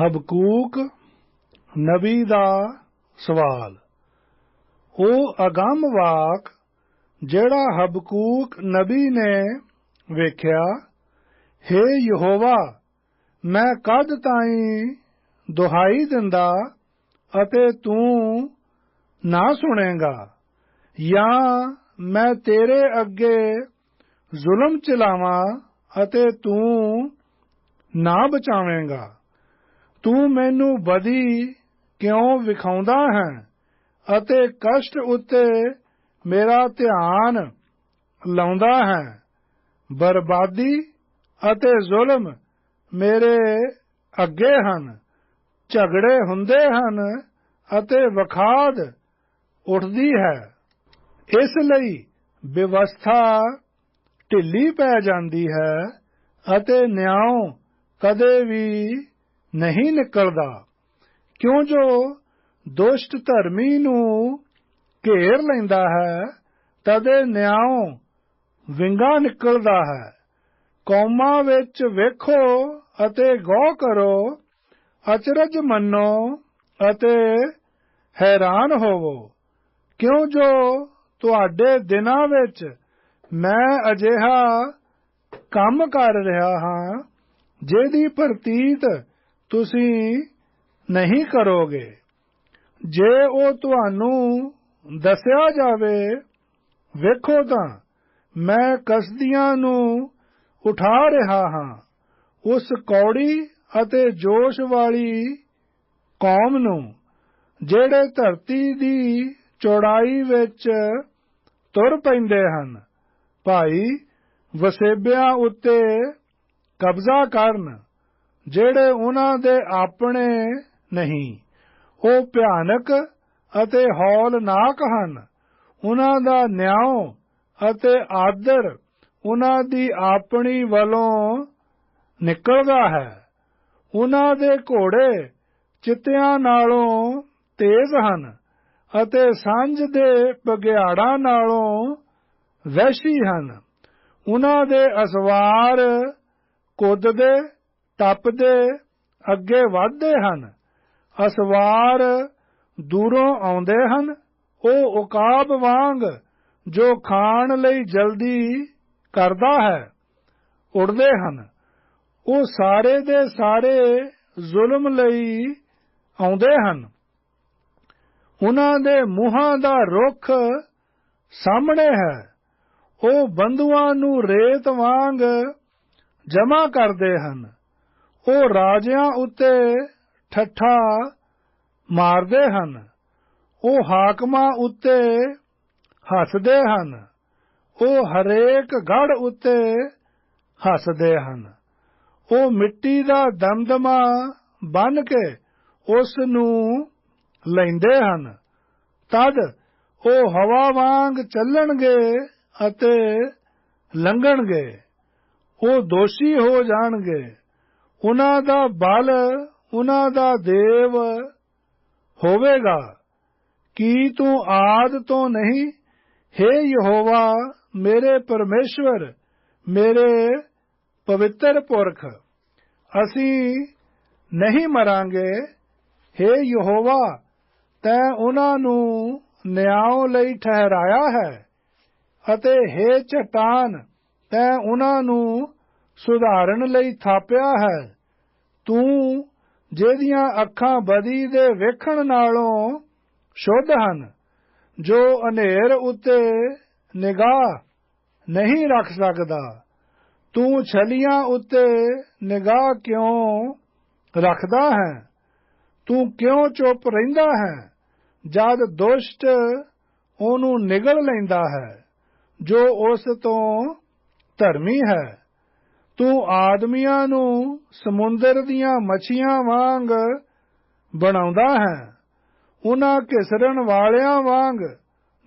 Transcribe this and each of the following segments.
ਹਬਕੂਕ ਨਬੀ ਦਾ ਸਵਾਲ। ਉਹ ਅਗੰਮ ਵਾਕ ਜਿਹੜਾ ਹਬਕੂਕ ਨਬੀ ਨੇ ਵੇਖਿਆ हे ਯਹੋਵਾ, ਮੈਂ ਕਦ ਤਾਈਂ ਦੁਹਾਈ ਦਿੰਦਾ ਅਤੇ ਤੂੰ ਨਾ ਸੁਣੇਗਾ? ਜਾਂ ਮੈਂ ਤੇਰੇ ਅੱਗੇ ਜ਼ੁਲਮ ਚਲਾਵਾਂ ਅਤੇ ਤੂੰ ਨਾ ਬਚਾਵੇਂਗਾ? ਤੂੰ ਮੈਨੂੰ ਬਦੀ ਕਿਉਂ ਵਿਖਾਉਂਦਾ ਹੈ? ਅਤੇ ਕਸ਼ਟ ਉੱਤੇ ਮੇਰਾ ਧਿਆਨ ਲਾਉਂਦਾ ਹੈ? ਬਰਬਾਦੀ ਅਤੇ ਜ਼ੁਲਮ ਮੇਰੇ ਅੱਗੇ ਹਨ। ਝਗੜੇ ਹੁੰਦੇ ਹਨ ਅਤੇ ਵਖਾਦ ਉੱਠਦੀ ਹੈ। ਇਸ ਲਈ ਵਿਵਸਥਾ ਢਿੱਲੀ ਪੈ ਜਾਂਦੀ ਹੈ ਅਤੇ ਨਿਆਂ ਕਦੇ ਵੀ ਨਹੀਂ ਨਿਕਲਦਾ। ਕਿਉਂ ਜੋ ਦੁਸ਼ਟ ਧਰਮੀ ਨੂੰ ਘੇਰ ਲੈਂਦਾ ਹੈ, ਤਦੇ ਨਿਆਉ ਵਿੰਗਾ ਨਿਕਲਦਾ ਹੈ। ਕੌਮਾਂ ਵਿੱਚ ਵੇਖੋ ਅਤੇ ਗੌ ਕਰੋ, ਅਚਰਜ ਮੰਨੋ ਅਤੇ ਹੈਰਾਨ ਹੋਵੋ। ਕਿਉਂ ਜੋ ਤੁਹਾਡੇ ਦਿਨਾਂ ਵਿੱਚ ਮੈਂ ਅਜਿਹਾ ਕੰਮ ਕਰ ਰਿਹਾ ਹਾਂ, ਜਿਹਦੀ ਪ੍ਰਤੀਤ ਤੁਸੀਂ ਨਹੀਂ ਕਰੋਗੇ। ਜੇ ਉਹ ਤੁਹਾਨੂੰ ਦੱਸਿਆ ਜਾਵੇ, ਵੇਖੋ ਤਾਂ, ਮੈਂ ਕਸਦੀਆਂ ਨੂੰ ਉਠਾ ਰਿਹਾ ਹਾਂ। ਉਸ ਕੌੜੀ ਅਤੇ ਜੋਸ਼ ਵਾਲੀ ਕੌਮ ਨੂੰ, ਜਿਹੜੇ ਧਰਤੀ ਦੀ ਚੌੜਾਈ ਵਿੱਚ ਤੁਰ ਪੈਂਦੇ ਹਨ, ਭਾਈ ਵਸੇਬਿਆਂ ਉੱਤੇ ਕਬਜ਼ਾ ਕਰਨ। ਜਿਹੜੇ ਉਹਨਾਂ ਦੇ ਆਪਣੇ ਨਹੀਂ, ਉਹ ਭਿਆਨਕ ਅਤੇ ਹੌਲਨਾਕ ਹਨ। ਉਹਨਾਂ ਦਾ ਨਿਆਂ ਅਤੇ ਆਦਰ ਉਹਨਾਂ ਦੀ ਆਪਣੀ ਵੱਲੋਂ ਨਿਕਲਦਾ ਹੈ। ਉਹਨਾਂ ਦੇ ਘੋੜੇ ਚਿੱਤਿਆਂ ਨਾਲੋਂ ਤੇਜ਼ ਹਨ ਅਤੇ ਸਾਂਝ ਦੇ ਬਗਿਆੜਾਂ ਨਾਲੋਂ ਵੈਸੀ ਹਨ। ਉਹਨਾਂ ਦੇ ਅਸਵਾਰ ਕੁੱਦਦੇ ਟੱਪਦੇ ਅੱਗੇ ਵਧਦੇ ਹਨ। ਅਸਵਾਰ ਦੂਰੋਂ ਆਉਂਦੇ ਹਨ। ਉਹ ਉਕਾਬ ਵਾਂਗ ਜੋ ਖਾਣ ਲਈ ਜਲਦੀ ਕਰਦਾ ਹੈ, ਉੜਦੇ ਹਨ। ਉਹ ਸਾਰੇ ਦੇ ਸਾਰੇ ਜ਼ੁਲਮ ਲਈ ਆਉਂਦੇ ਹਨ। ਉਹਨਾਂ ਦੇ ਮੂੰਹਾਂ ਦਾ ਰੁਖ ਸਾਹਮਣੇ ਹੈ। ਉਹ ਬੰਦੂਆਂ ਨੂੰ ਰੇਤ ਵਾਂਗ ਜਮਾ ਕਰਦੇ ਹਨ। ਉਹ ਰਾਜਿਆਂ ਉੱਤੇ ਠੱਠਾ ਮਾਰਦੇ ਹਨ, ਉਹ ਹਾਕਮਾਂ ਉੱਤੇ ਹੱਸਦੇ ਹਨ, ਉਹ ਹਰੇਕ ਗੜ ਉੱਤੇ ਹੱਸਦੇ ਹਨ। ਉਹ ਮਿੱਟੀ ਦਾ ਦਮਦਮਾ ਬਨ ਕੇ ਉਸ ਨੂੰ ਲੈਂਦੇ ਹਨ। ਤਦ ਉਹ ਹਵਾ ਵਾਂਗ ਚੱਲਣਗੇ ਅਤੇ ਲੰਘਣਗੇ। ਉਹ ਦੋਸ਼ੀ ਹੋ ਜਾਣਗੇ। ਉਹਨਾਂ ਦਾ ਬਲ ਉਹਨਾਂ ਦਾ ਦੇਵ ਹੋਵੇਗਾ ਕੀ ਤੂੰ ਆਦ ਤੋਂ ਨਹੀਂ हे ਯਹੋਵਾ ਮੇਰੇ ਪਰਮੇਸ਼ਵਰ ਮੇਰੇ ਪਵਿੱਤਰ ਪੁਰਖ ਅਸੀਂ ਨਹੀਂ ਮਰਾਂਗੇ हे ਯਹੋਵਾ ਤੈਂ ਉਹਨਾਂ ਨੂੰ ਨਿਆਂ ਲਈ ਠਹਿਰਾਇਆ ਹੈ ਅਤੇ हे ਚਟਾਨ ਤੈਂ ਉਹਨਾਂ ਨੂੰ ਸੁਧਾਰਨ ਲਈ ਥਾਪਿਆ ਹੈ। ਤੂੰ ਜਿਹਦੀਆਂ ਅੱਖਾਂ ਬਦੀ ਦੇ ਵੇਖਣ ਨਾਲੋਂ ਸ਼ੁੱਧ ਹਨ, ਜੋ ਹਨੇਰ ਉੱਤੇ ਨਿਗਾਹ ਨਹੀਂ ਰੱਖ ਸਕਦਾ। ਤੂੰ ਛਲੀਆਂ ਉੱਤੇ ਨਿਗਾਹ ਕਿਉਂ ਰੱਖਦਾ ਹੈ? ਤੂੰ ਕਿਉਂ ਚੁੱਪ ਰਹਿੰਦਾ ਹੈ, ਜਦ ਦੁਸ਼ਟ ਉਹਨੂੰ ਨਿਗਲ ਲੈਂਦਾ ਹੈ, ਜੋ ਉਸ ਤੋਂ ਧਰਮੀ ਹੈ? ਤੂੰ ਆਦਮੀਆਂ ਨੂੰ ਸਮੁੰਦਰ ਦੀਆਂ ਮੱਛੀਆਂ ਵਾਂਗ ਬਣਾਉਂਦਾ ਹੈ। ਉਹਨਾਂ ਘਿਸਰਨ ਵਾਲਿਆਂ ਵਾਂਗ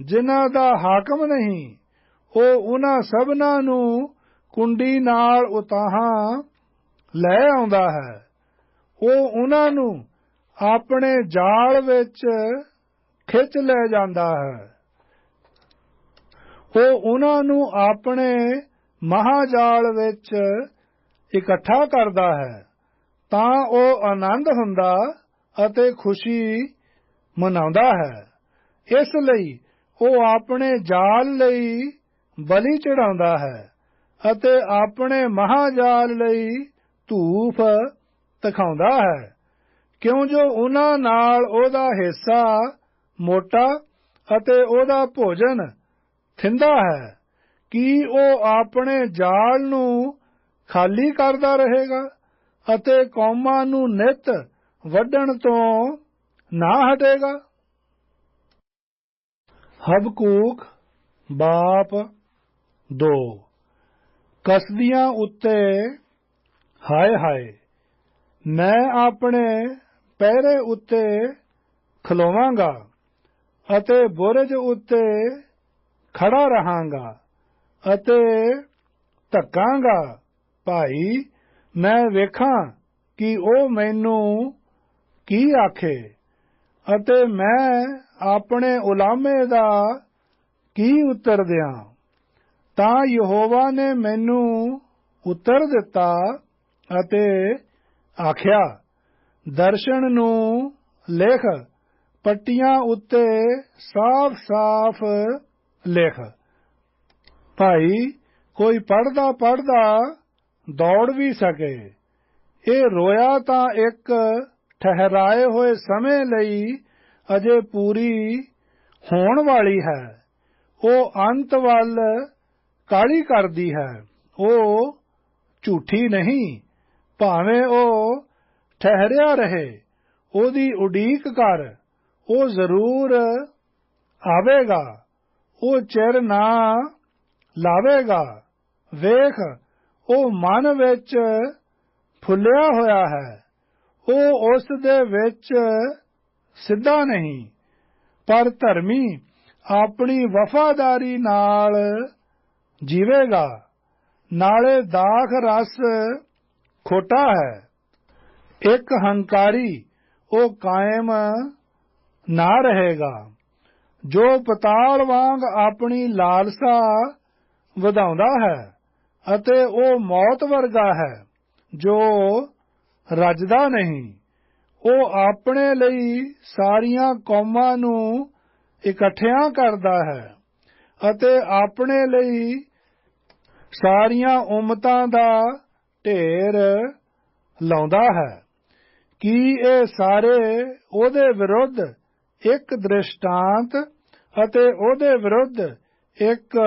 ਜਿਨ੍ਹਾਂ ਦਾ ਹਾਕਮ ਨਹੀਂ, ਉਹ ਉਹਨਾਂ ਸਭਨਾਂ ਨੂੰ ਕੁੰਡੀ ਨਾਲ ਉਤਾਹਾਂ ਲੈ ਆਉਂਦਾ ਹੈ। ਉਹ ਉਹਨਾਂ ਨੂੰ ਆਪਣੇ ਜਾਲ ਵਿੱਚ ਖਿੱਚ ਲੈ ਜਾਂਦਾ ਹੈ। ਉਹ ਉਹਨਾਂ ਨੂੰ ਆਪਣੇ ਮਹਾਜਾਲ ਵਿੱਚ ਇਕੱਠਾ ਕਰਦਾ ਹੈ, ਤਾਂ ਉਹ ਆਨੰਦ ਹੁੰਦਾ ਅਤੇ ਖੁਸ਼ੀ ਮਨਾਉਂਦਾ ਹੈ। ਇਸ ਲਈ ਉਹ ਆਪਣੇ ਜਾਲ ਲਈ ਬਲੀ ਚੜਾਉਂਦਾ ਹੈ ਅਤੇ ਆਪਣੇ ਮਹਾਜਾਲ ਲਈ ਧੂਫ ਤਖਾਉਂਦਾ ਹੈ। ਕਿਉਂ ਜੋ ਉਹਨਾਂ ਨਾਲ ਉਹਦਾ ਹਿੱਸਾ, ਮੋਟਾ ਅਤੇ ਉਹਦਾ ਭੋਜਨ ਥਿੰਦਾ ਹੈ ਕੀ ਉਹ ਆਪਣੇ ਜਾਲ ਨੂੰ ਖਾਲੀ ਕਰਦਾ ਰਹੇਗਾ ਅਤੇ ਕੌਮਾਂ ਨੂੰ ਨਿਤ ਵੱਢਣ ਤੋਂ ਨਾ ਹਟੇਗਾ? ਹਬਕੂਕ, ਬਾਪ 2 ਕਸਦੀਆਂ ਉੱਤੇ ਹਾਏ ਹਾਏ, ਮੈਂ ਆਪਣੇ ਪਹਿਰੇ ਉੱਤੇ ਖਲੋਵਾਂਗਾ ਅਤੇ ਬੁਰਜ ਉੱਤੇ ਖੜਾ ਰਹਾਂਗਾ। ਅਤੇ ਧੱਕਾਂਗਾ, ਭਾਈ, ਮੈਂ ਵੇਖਾਂ ਕਿ ਉਹ ਮੈਨੂੰ ਕੀ ਆਖੇ ਅਤੇ ਮੈਂ ਆਪਣੇ ਉਲਾਮੇ ਦਾ ਕੀ ਉੱਤਰ ਦਿਆਂ। ਤਾਂ ਯਹੋਵਾ ਨੇ ਮੈਨੂੰ ਉੱਤਰ ਦਿੱਤਾ ਅਤੇ ਆਖਿਆ, ਦਰਸ਼ਨ ਨੂੰ ਲੇਖ, ਪੱਟੀਆਂ ਉੱਤੇ ਸਾਫ਼-ਸਾਫ਼ ਲੇਖ। ਭਾਈ, ਕੋਈ ਪੜਦਾ ਪੜਦਾ ਦੌੜ ਵੀ ਸਕੇ। ਇਹ ਰੋਇਆ ਤਾਂ ਇੱਕ ਠਹਿਰਾਏ ਹੋਏ ਸਮੇਂ ਲਈ ਅਜੇ ਪੂਰੀ ਹੋਣ ਵਾਲੀ ਹੈ। ਉਹ ਅੰਤ ਵੱਲ ਕਾਲੀ ਕਰਦੀ ਹੈ। ਉਹ ਝੂਠੀ ਨਹੀਂ, ਭਾਵੇਂ ਉਹ ਠਹਿਰਿਆ ਰਹੇ, ਉਹਦੀ ਉਡੀਕ ਕਰ, ਉਹ ਜ਼ਰੂਰ ਆਵੇਗਾ। ਉਹ ਚਿਰ ਨਾ ਲਾਵੇਗਾ। ਵੇਖ, ਉਹ ਮਨ ਵਿੱਚ ਫੁੱਲਿਆ ਹੋਇਆ ਹੈ। ਉਹ ਉਸ ਦੇ ਵਿੱਚ ਸਿੱਧਾ ਨਹੀਂ, ਪਰ ਧਰਮੀ ਆਪਣੀ ਵਫਾਦਾਰੀ ਨਾਲ ਜੀਵੇਗਾ। ਨਾਲੇ ਦਾਖ ਰਸ ਖੋਟਾ ਹੈ। ਇੱਕ ਹੰਕਾਰੀ, ਉਹ ਕਾਇਮ ਨਾ ਰਹੇਗਾ। ਜੋ ਪਤਾਲ ਵਾਂਗ ਆਪਣੀ ਲਾਲਸਾ ਵਧਾਉਂਦਾ ਹੈ ਅਤੇ ਉਹ ਮੌਤ ਵਰਗਾ ਹੈ, ਜੋ ਰੱਜਦਾ ਨਹੀਂ। ਉਹ ਆਪਣੇ ਲਈ ਸਾਰੀਆਂ ਕੌਮਾਂ ਨੂੰ ਇਕੱਠਿਆਂ ਕਰਦਾ ਹੈ ਅਤੇ ਆਪਣੇ ਲਈ ਸਾਰੀਆਂ ਉਮਤਾਂ ਦਾ ਢੇਰ ਲਾਉਂਦਾ ਹੈ। ਕੀ ਇਹ ਸਾਰੇ ਉਹਦੇ ਵਿਰੁੱਧ ਇੱਕ ਦ੍ਰਿਸ਼ਟਾਂਤ ਅਤੇ ਉਹਦੇ ਵਿਰੁੱਧ ਇੱਕ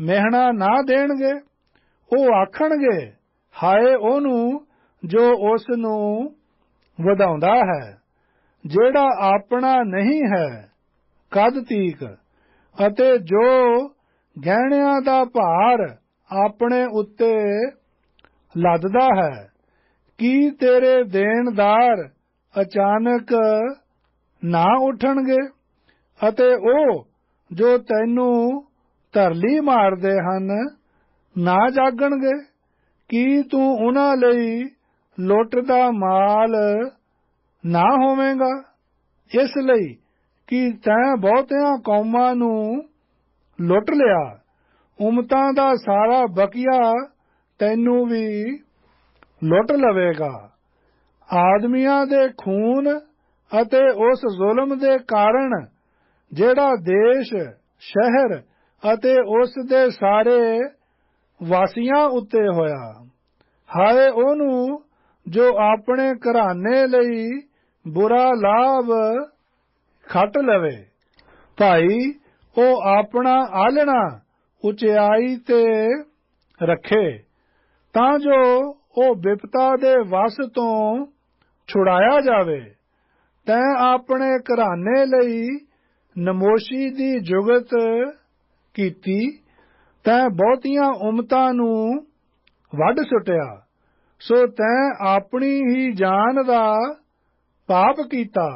ਮਹਿਣਾ ਨਾ ਦੇਣਗੇ, ਉਹ ਆਖਣਗੇ, ਹਾਏ ਉਹਨੂੰ ਜੋ ਉਸ ਨੂੰ ਵਧਾਉਂਦਾ ਹੈ, ਜਿਹੜਾ ਆਪਣਾ ਨਹੀਂ ਹੈ, ਕਦ ਤੀਕ? ਅਤੇ ਜੋ ਗਹਿਣਿਆਂ ਦਾ ਭਾਰ ਆਪਣੇ ਉੱਤੇ ਲੱਦਦਾ ਹੈ, ਕੀ ਤੇਰੇ ਦੇਣਦਾਰ ਅਚਾਨਕ ਨਾ ਉਠਣਗੇ? ਅਤੇ ਉਹ ਜੋ ਤੈਨੂੰ ਧਰਲੀ ਮਾਰਦੇ ਹਨ। ਨਾ ਜਾਗਣਗੇ। ਕੀ ਤੂੰ ਉਹਨਾਂ ਲਈ ਲੁੱਟ ਦਾ ਮਾਲ ਨਾ ਹੋਵੇਂਗਾ? ਇਸ ਲਈ ਕਿ ਤੈਂ ਬਹੁਤਿਆਂ ਕੌਮਾਂ ਨੂੰ ਲੁੱਟ ਲਿਆ। ਉਮਤਾਂ ਦਾ ਸਾਰਾ ਬਕੀਆ ਤੈਨੂੰ ਵੀ ਲੁੱਟ ਲਵੇਗਾ। ਆਦਮੀਆਂ ਦੇ ਖੂਨ ਅਤੇ ਉਸ ਜ਼ੁਲਮ ਦੇ ਕਾਰਨ ਜਿਹੜਾ ਦੇਸ਼, ਸ਼ਹਿਰ ਅਤੇ ਉਸ ਦੇ ਸਾਰੇ ਵਾਸੀਆਂ ਉੱਤੇ ਹੋਇਆ। ਹਾਏ, ਉਹਨੂੰ ਜੋ ਆਪਣੇ ਘਰਾਣੇ ਲਈ ਬੁਰਾ ਲਾਭ ਖੱਟ ਲਵੇ। ਭਾਈ, ਉਹ ਆਪਣਾ ਆਲਣਾ ਉਚਾਈ ਤੇ ਰੱਖੇ, ਤਾਂ ਜੋ ਉਹ ਵਿਪਤਾ ਦੇ ਵਸ ਤੋਂ ਛੁਡਾਇਆ ਜਾਵੇ। ਤੈਂ ਆਪਣੇ ਘਰਾਣੇ ਲਈ ਨਮੋਸ਼ੀ ਦੀ ਜੁਗਤ ਕੀਤੀ, ਤੈਂ ਬਹੁਤੀਆਂ ਉਮਤਾਂ ਨੂੰ ਵੱਢ ਸੁਟਿਆ। ਸੋ ਤੈਂ ਆਪਣੀ ਹੀ ਜਾਨ ਦਾ ਪਾਪ ਕੀਤਾ।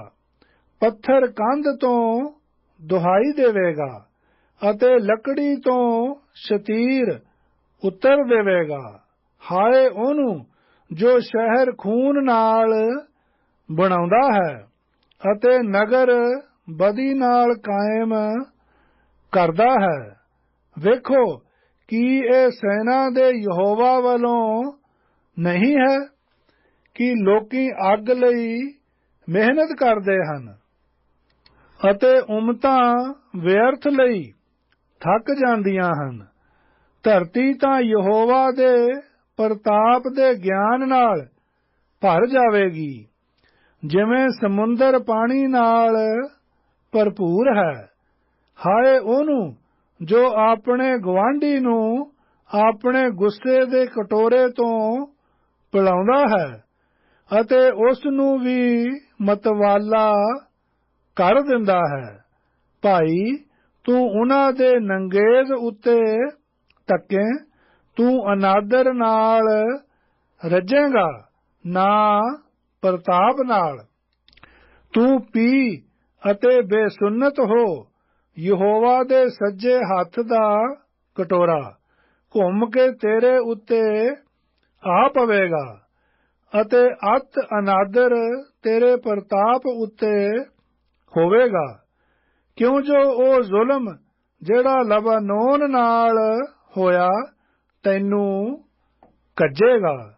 ਪੱਥਰ ਕੰਧ ਤੋਂ ਦੁਹਾਈ ਦੇਵੇਗਾ ਅਤੇ ਲੱਕੜੀ ਤੋਂ ਸ਼ਤੀਰ ਉੱਤਰ ਦੇਵੇਗਾ। ਹਾਏ ਉਹਨੂੰ ਜੋ ਸ਼ਹਿਰ ਖੂਨ ਨਾਲ ਬਣਾਉਂਦਾ ਹੈ ਅਤੇ ਨਗਰ ਬਦੀ ਨਾਲ ਕਾਇਮ ਕਰਦਾ ਹੈ। ਵੇਖੋ ਕੀ ਇਹ ਸੈਨਾ ਦੇ ਯਹੋਵਾ ਵੱਲੋਂ ਨਹੀਂ ਹੈ ਕਿ ਲੋਕੀ ਅੱਗ ਲਈ ਮਿਹਨਤ ਕਰਦੇ ਹਨ ਅਤੇ ਉਮਤਾਂ ਵਿਅਰਥ ਲਈ ਥੱਕ ਜਾਂਦੀਆਂ ਹਨ। ਧਰਤੀ ਤਾਂ ਯਹੋਵਾ ਦੇ ਪ੍ਰਤਾਪ ਦੇ ਗਿਆਨ ਨਾਲ ਭਰ ਜਾਵੇਗੀ, ਜਿਵੇਂ ਸਮੁੰਦਰ ਪਾਣੀ ਨਾਲ ਭਰਪੂਰ ਹੈ। ਹਾਏ ਉਹਨੂੰ, ਜੋ ਆਪਣੇ ਗਵਾਂਢੀ ਨੂੰ ਆਪਣੇ ਗੁੱਸੇ ਦੇ ਕਟੋਰੇ ਤੋਂ ਪਿਲਾਉਂਦਾ ਹੈ ਅਤੇ ਉਸ ਨੂੰ ਵੀ ਮਤਵਾਲਾ ਕਰ ਦਿੰਦਾ ਹੈ। ਭਾਈ, ਤੂੰ ਉਹਨਾਂ ਦੇ ਨੰਗੇਜ਼ ਉੱਤੇ ਤੱਕੇ ਤੂੰ ਅਨਾਦਰ ਨਾਲ ਰਜੇਗਾ, ਨਾ ਪ੍ਰਤਾਪ ਨਾਲ। ਤੂੰ ਪੀ ਅਤੇ ਬੇਸੁਨਤ ਹੋ ਯਹੋਵਾ ਦੇ ਸੱਜੇ ਹੱਥ ਦਾ ਕਟੋਰਾ, ਘੁੰਮ ਕੇ ਤੇਰੇ ਉੱਤੇ ਆ ਪਵੇਗਾ ਅਤੇ ਅਤ ਅਨਾਦਰ ਤੇਰੇ ਪ੍ਰਤਾਪ ਉੱਤੇ ਹੋਵੇਗਾ। ਕਿਉਂ ਜੋ ਉਹ ਜ਼ੁਲਮ ਜਿਹੜਾ ਲਬਾਨੋਨ ਨਾਲ ਹੋਇਆ ਤੈਨੂੰ ਕੱਜੇਗਾ?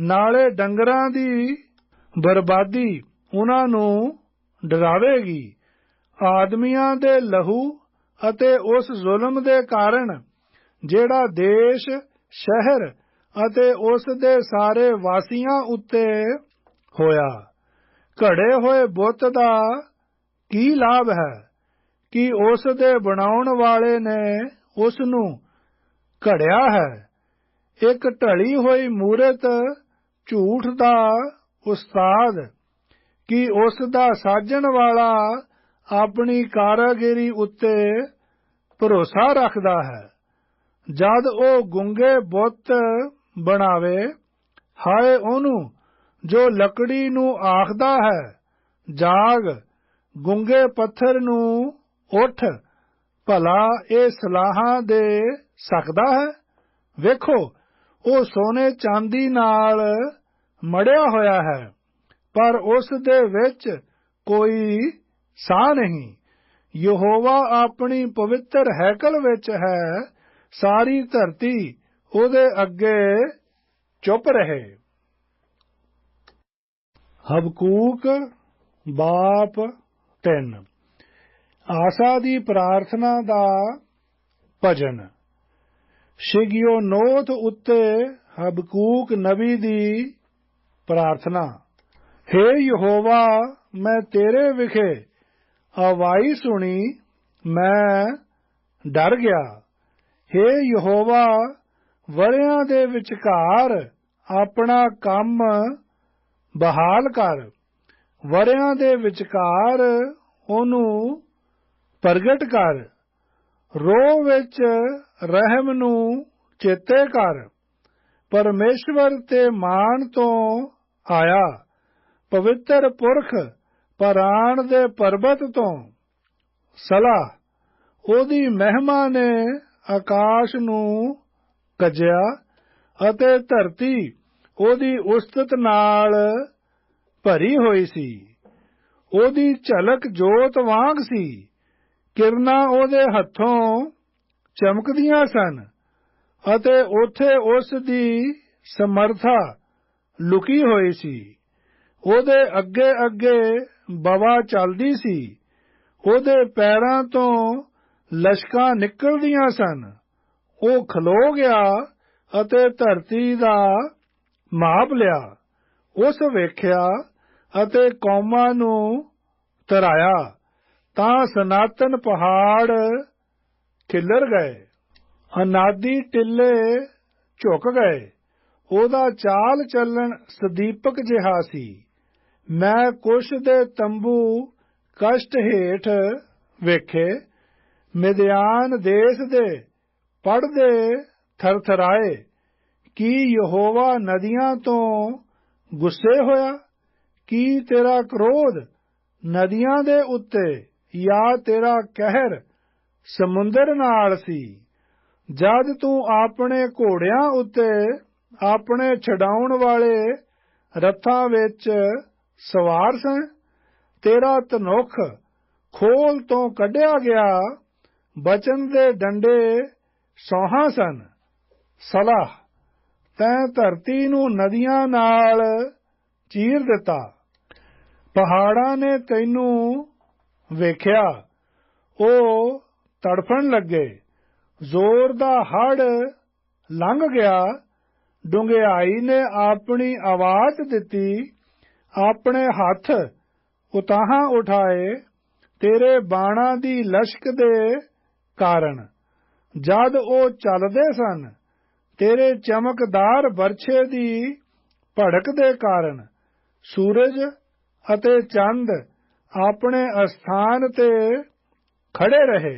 ਨਾਲੇ ਡੰਗਰਾਂ ਦੀ ਬਰਬਾਦੀ ਉਹਨਾਂ ਨੂੰ ਡਰਾਵੇਗੀ। ਆਦਮੀਆਂ ਦੇ ਲਹੂ ਅਤੇ ਉਸ ਜ਼ੁਲਮ ਦੇ ਕਾਰਨ ਜਿਹੜਾ ਦੇਸ਼, ਸ਼ਹਿਰ ਅਤੇ ਉਸ ਦੇ ਸਾਰੇ ਵਾਸੀਆਂ ਉੱਤੇ ਹੋਇਆ। ਘੜੇ ਹੋਏ ਬੁੱਤ ਦਾ ਕੀ ਲਾਭ ਹੈ ਕਿ ਉਸ ਦੇ ਬਣਾਉਣ ਵਾਲੇ ਨੇ ਉਸ ਨੂੰ ਘੜਿਆ ਹੈ? ਇੱਕ ਢਲੀ ਹੋਈ ਮੂਰਤ ਝੂਠ ਦਾ ਉਸਤਾਦ ਕਿ ਉਸ ਦਾ ਸਾਜਣ ਵਾਲਾ ਆਪਣੀ ਕਾਰਾਗਰੀ ਉੱਤੇ ਭਰੋਸਾ ਰੱਖਦਾ ਹੈ। ਜਦ ਉਹ ਗੁੰਗੇ ਬੁੱਤ ਬਣਾਵੇ, ਹਾਏ ਉਹਨੂੰ ਜੋ ਲੱਕੜੀ ਨੂੰ ਆਖਦਾ ਹੈ, ਜਾਗ, ਗੁੰਗੇ ਪੱਥਰ ਨੂੰ ਉੱਠ, ਭਲਾ ਇਹ ਸਲਾਹਾਂ ਦੇ ਸਕਦਾ ਹੈ? ਵੇਖੋ, ਉਹ ਸੋਨੇ ਚਾਂਦੀ ਨਾਲ ਮੜਿਆ ਹੋਇਆ ਹੈ, ਪਰ ਉਸ ਦੇ ਵਿੱਚ ਕੋਈ ਸਾਹ ਨਹੀਂ। ਯਹੋਵਾ ਆਪਣੀ ਪਵਿੱਤਰ ਹੈਕਲ ਵਿੱਚ ਹੈ। ਸਾਰੀ ਧਰਤੀ ਉਹਦੇ ਅੱਗੇ ਚੁੱਪ ਰਹੇ। ਹਬਕੂਕ ਬਾਪ 3 ਆਸਾ ਦੀ ਪ੍ਰਾਰਥਨਾ ਦਾ ਭਜਨ। ਸ਼ਿਗਿਓਨੋਥ ਉੱਤੇ ਹਬਕੂਕ ਨਬੀ ਦੀ ਪ੍ਰਾਰਥਨਾ। हे ਯਹੋਵਾ, ਮੈਂ ਤੇਰੇ ਵਿਖੇ ਆਵਾਜ਼ ਸੁਣੀ, ਮੈਂ ਡਰ ਗਿਆ। हे ਯਹੋਵਾ, ਵਰਿਆਂ ਦੇ ਵਿਚਕਾਰ ਆਪਣਾ ਕੰਮ ਬਹਾਲ ਕਰ। ਵਰਿਆਂ ਦੇ ਵਿਚਕਾਰ ਉਹਨੂੰ ਪ੍ਰਗਟ ਕਰ। ਰੋ ਵਿੱਚ ਰਹਿਮ ਨੂੰ ਚੇਤੇ ਕਰ। ਪਰਮੇਸ਼ਵਰ ਤੇ ਮਾਨ ਤੋਂ ਆਇਆ। ਪਵਿੱਤਰ ਪੁਰਖ ਪਰਾਣ ਦੇ ਪਰਬਤ ਤੋਂ ਸਲਾਹ। ਉਹਦੀ ਮਹਿਮਾ ਨੇ ਆਕਾਸ਼ ਨੂੰ ਕਜਿਆ ਅਤੇ ਧਰਤੀ ਉਹਦੀ ਉਸਤਤ ਨਾਲ ਭਰੀ ਹੋਈ ਸੀ। ਉਹਦੀ ਝਲਕ ਜੋਤ ਵਾਂਗ ਸੀ। ਕਿਰਨਾਂ ਉਹਦੇ ਹੱਥੋਂ ਚਮਕਦੀਆਂ ਸਨ ਅਤੇ ਉਥੇ ਉਸ ਦੀ ਸਮਰਥਾ ਲੁਕੀ ਹੋਈ ਸੀ। ਉਹਦੇ ਅੱਗੇ ਅੱਗੇ ਬਵਾ ਚੱਲਦੀ ਸੀ। ਉਹਦੇ ਪੈਰਾਂ ਤੋਂ ਲਸ਼ਕਾਂ ਨਿਕਲਦੀਆਂ ਸਨ। ਉਹ ਖਲੋ ਗਿਆ ਅਤੇ ਧਰਤੀ ਦਾ ਮਾਪ ਲਿਆ। ਉਸ ਵੇਖਿਆ ਅਤੇ ਕੌਮਾਂ ਨੂੰ ਤਰਾਇਆ। ਤਾਂ ਸਨਾਤਨ ਪਹਾੜ ਖਿਲਰ ਗਏ। ਅਨਾਦੀ ਟਿੱਲੇ ਝੁਕ ਗਏ। ਉਹਦਾ ਚਾਲ ਚੱਲਣ ਸਦੀਪਕ ਜਿਹਾ ਸੀ। ਮੈਂ ਕੁਸ਼ ਦੇ ਤੰਬੂ ਕਸ਼ਟ ਹੇਠ ਵੇਖੇ, ਮਿਦਿਆਨ ਦੇਸ਼ ਦੇ ਪੜਦੇ ਥਰਥਰਾਏ, ਕੀ ਯਹੋਵਾ ਨਦੀਆਂ ਤੋਂ ਗੁੱਸੇ ਹੋਇਆ? ਕੀ ਤੇਰਾ ਕ੍ਰੋਧ ਨਦੀਆਂ ਦੇ ਉੱਤੇ ਜਾਂ ਤੇਰਾ ਕਹਿਰ ਸਮੁੰਦਰ ਨਾਲ ਸੀ? ਜਦ ਤੂੰ ਆਪਣੇ ਘੋੜਿਆਂ ਉੱਤੇ ਆਪਣੇ ਛਡਾਉਣ ਵਾਲੇ ਰੱਥਾਂ ਵਿੱਚ ਸਵਾਰ ਸੈਂ। ਤੇਰਾ ਤਨੁਖ ਖੋਲ ਤੋਂ ਕੱਢਿਆ ਗਿਆ। ਬਚਨ ਦੇ ਡੰਡੇ ਸੋਹਾਂ ਸਨ। ਸਲਾਹ, ਤੈਂ ਧਰਤੀ ਨੂੰ ਨਦੀਆਂ ਨਾਲ ਚੀਰ ਦਿੱਤਾ। ਪਹਾੜਾਂ ਨੇ ਤੈਨੂੰ ਵੇਖਿਆ। ਉਹ ਤੜਫਣ ਲੱਗੇ। ਜ਼ੋਰ ਦਾ ਹੜ ਲੰਘ ਗਿਆ। ਡੁੰਗਿਆਈ ਨੇ ਆਪਣੀ ਆਵਾਜ਼ ਦਿੱਤੀ। ਆਪਣੇ ਹੱਥ ਉਤਾਹਾਂ ਉਠਾਏ, ਤੇਰੇ ਬਾਣਾ ਦੀ ਲਸ਼ਕ ਦੇ ਕਾਰਨ। ਜਦ ਉਹ ਚੱਲਦੇ ਸਨ, ਤੇਰੇ ਚਮਕਦਾਰ ਵਰਛੇ ਦੀ ਭੜਕ ਦੇ ਕਾਰਨ, ਸੂਰਜ ਅਤੇ ਚੰਦ ਆਪਣੇ ਅਸਥਾਨ ਤੇ ਖੜੇ ਰਹੇ।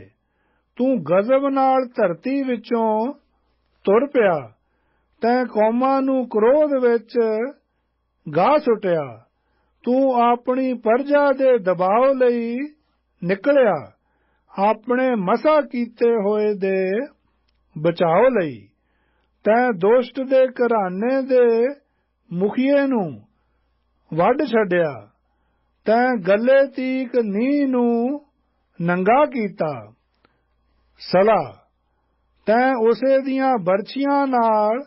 ਤੂੰ ਗਜ਼ਬ ਨਾਲ ਧਰਤੀ ਵਿੱਚੋਂ ਤੁਰ ਪਿਆ, ਤੈਂ ਕੌਮਾਂ ਨੂੰ ਕ੍ਰੋਧ ਵਿੱਚ ਗਾਹ ਸੁਟਿਆ। ਤੂੰ ਆਪਣੀ ਪਰਜਾ ਦੇ ਦਬਾਅ ਲਈ ਨਿਕਲਿਆ। ਆਪਣੇ ਮਸਾ ਕੀਤੇ ਹੋਏ ਦੇ ਬਚਾਓ ਲਈ। ਤੈਂ ਦੋਸ਼ਟ ਦੇ ਘਰਾਣੇ ਦੇ ਮੁਖੀਏ ਨੂੰ ਵੱਢ ਛੱਡਿਆ। ਤੈਂ ਗੱਲੇ ਤੀਕ ਨੀ ਨੂੰ ਨੰਗਾ ਕੀਤਾ। ਸਲਾ, ਤੈਂ ਉਸੇ ਦੀਆਂ ਬਰਛੀਆਂ ਨਾਲ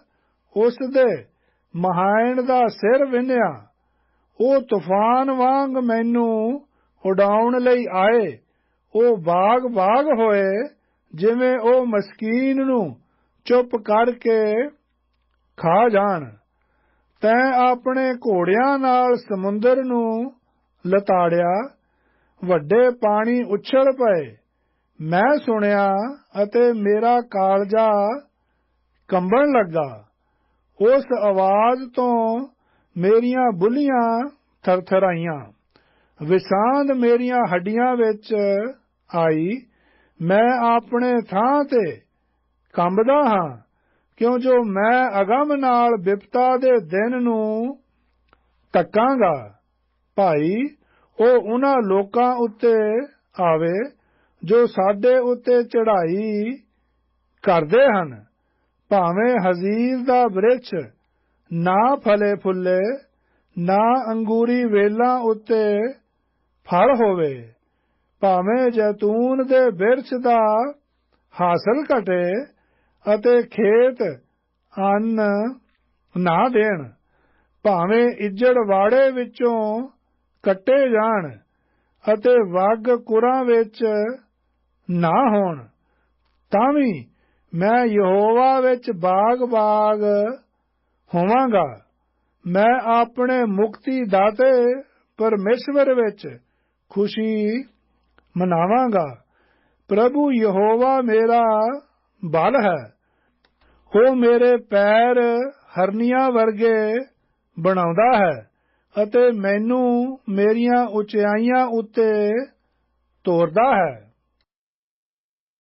ਉਸ ਦੇ ਮਹਾਇਣ ਦਾ ਸਿਰ ਵਿੰਨਿਆ। ਉਹ ਤੂਫਾਨ ਵਾਂਗ ਮੈਨੂੰ ਉਡਾਉਣ ਲਈ ਆਏ। ਉਹ ਬਾਗ ਬਾਗ ਹੋਏ, ਜਿਵੇਂ ਉਹ ਮਸਕੀਨ ਨੂੰ ਚੁੱਪ ਕਰਕੇ ਖਾ ਜਾਣ। ਤੈ ਆਪਣੇ ਘੋੜਿਆਂ ਨਾਲ ਸਮੁੰਦਰ ਨੂੰ ਲਤਾੜਿਆ। ਵੱਡੇ ਪਾਣੀ ਉਛਲ ਪਏ। ਮੈਂ ਸੁਣਿਆ ਅਤੇ ਮੇਰਾ ਕਾਲਜਾ ਕੰਬਣ ਲੱਗਾ। ਉਸ ਆਵਾਜ਼ ਤੋਂ ਮੇਰੀਆਂ ਬੁੱਲੀਆਂ ਥਰਥਰਾਈਆਂ। ਵਿਸਾਂਦ ਮੇਰੀਆਂ ਹੱਡੀਆਂ ਵਿੱਚ ਆਈ। ਮੈਂ ਆਪਣੇ ਥਾਂ ਤੇ ਕੰਬਦਾ ਹਾਂ, ਕਿਉਂ ਜੋ ਮੈਂ ਅਗਮ ਨਾਲ ਵਿਪਤਾ ਦੇ ਦਿਨ ਨੂੰ ਤੱਕਾਂਗਾ ਭਾਈ, ਉਹ ਉਹਨਾਂ ਲੋਕਾਂ ਉੱਤੇ ਆਵੇ, ਜੋ ਸਾਡੇ ਉੱਤੇ ਚੜ੍ਹਾਈ ਕਰਦੇ ਹਨ। ਭਾਵੇਂ ਹਜ਼ੀਰ ਦਾ ਬ੍ਰਿਛ ਨਾ ਫਲੇ ਫੁੱਲੇ, ਨਾ ਅੰਗੂਰੀ ਵੇਲਾਂ ਉੱਤੇ ਫਲ ਹੋਵੇ, ਭਾਵੇਂ ਜੈਤੂਨ ਦੇ ਬਿਰਛ ਦਾ ਹਾਸਲ ਘਟੇ ਅਤੇ ਖੇਤ ਅੰਨ ਨਾ ਦੇਣ, ਭਾਵੇਂ ਇੱਜੜ ਵਾੜੇ ਵਿੱਚੋਂ ਕੱਟੇ ਜਾਣ ਅਤੇ ਵਗ ਕੁਰਾਂ ਵਿੱਚ ਨਾ ਹੋਣ, ਤਾਂ ਵੀ ਮੈਂ ਯਹੋਵਾ ਵਿੱਚ ਬਾਗ-ਬਾਗ ਹੋਵਾਂਗਾ। ਮੈਂ ਆਪਣੇ ਮੁਕਤੀ ਦਾਤੇ ਪਰਮੇਸ਼ਵਰ ਵਿੱਚ ਖੁਸ਼ੀ ਮਨਾਵਾਂਗਾ। ਪ੍ਰਭੂ ਯਹੋਵਾ ਮੇਰਾ ਬਲ ਹੈ। ਉਹ ਮੇਰੇ ਪੈਰ ਹਰਨੀਆਂ ਵਰਗੇ ਬਣਾਉਂਦਾ ਹੈ ਅਤੇ ਮੈਨੂੰ ਮੇਰੀਆਂ ਉਚਾਈਆਂ ਉੱਤੇ ਤੋਰਦਾ ਹੈ।